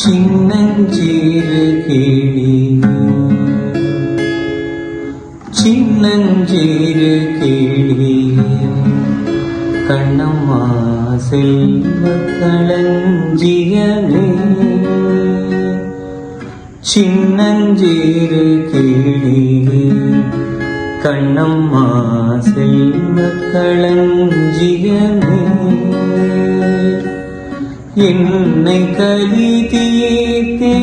சின்னஞ்சீரு கேளி சின்னஞ்சீரு கேளி கண்ணம்மா செல்வ களஞ்சியமே சின்னஞ்சீரு கேளி கண்ணம்மா செல்வ களஞ்சியமே. என்னை கலி தீர்த்தே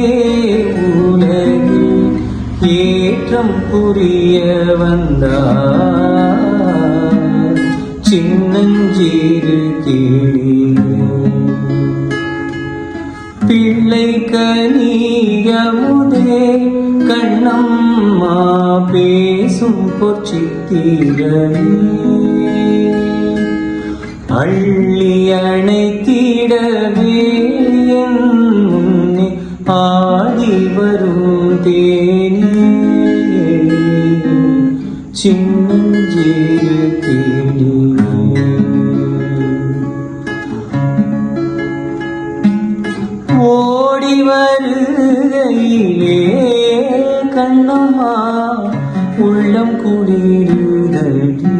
உலகில் ஏற்றம் புரிய வந்தார். சின்னஞ்சீரு கேளீரே பிள்ளை கனியமுதே கண்ணம்மா பேசும் பொச்சித்திரமே அள்ளி அணைத்திடவே ஆடி வரும் தேனே சின்னஞ்சீரு தேனே ஓடி வருகையிலே கண்ணம்மா உள்ளம் குளிருதடி.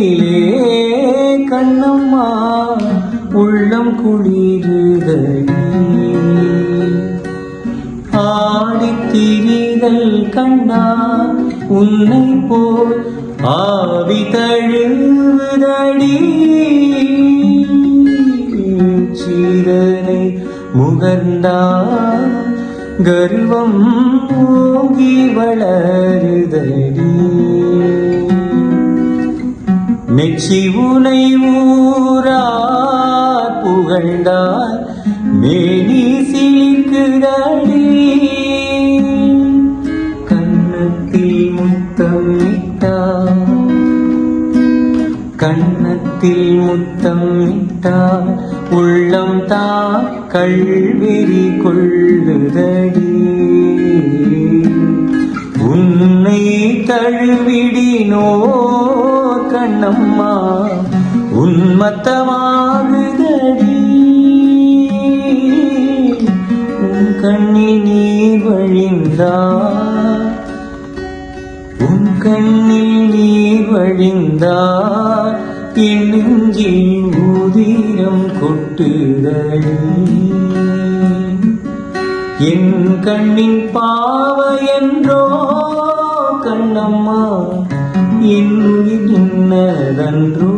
கண்ணிலே கண்ணம்மா உள்ளம் குளிருதடி ஆடித்திரிதல் கண்ணா உன்னை போல் ஆவி தழுவுதடி. சீரனை முகர்ந்தா கர்வம் ஓங்கி வளர் நெச்சி உனை ஊரார் புகழ்ந்தார் மேனி சீக்குதடி கண்ணத்தில் முத்தம் இட்டார் கன்னத்தில் முத்தம் இட்டார். உள்ளம் தா கல்வெறி கொள்ளுதடி. உன்னை தழுவிடினோ உன்மத்தமாகுதடி உன் கண்ணி நீ வழிந்தா உன் கண்ணில் நீ வழிந்தா என் நெஞ்சில் உதிரம் கொட்டுதடி. என் கண்ணின் பாவ என்றோ கண்ணம்மா என் உயிர் இன்னதன்றோ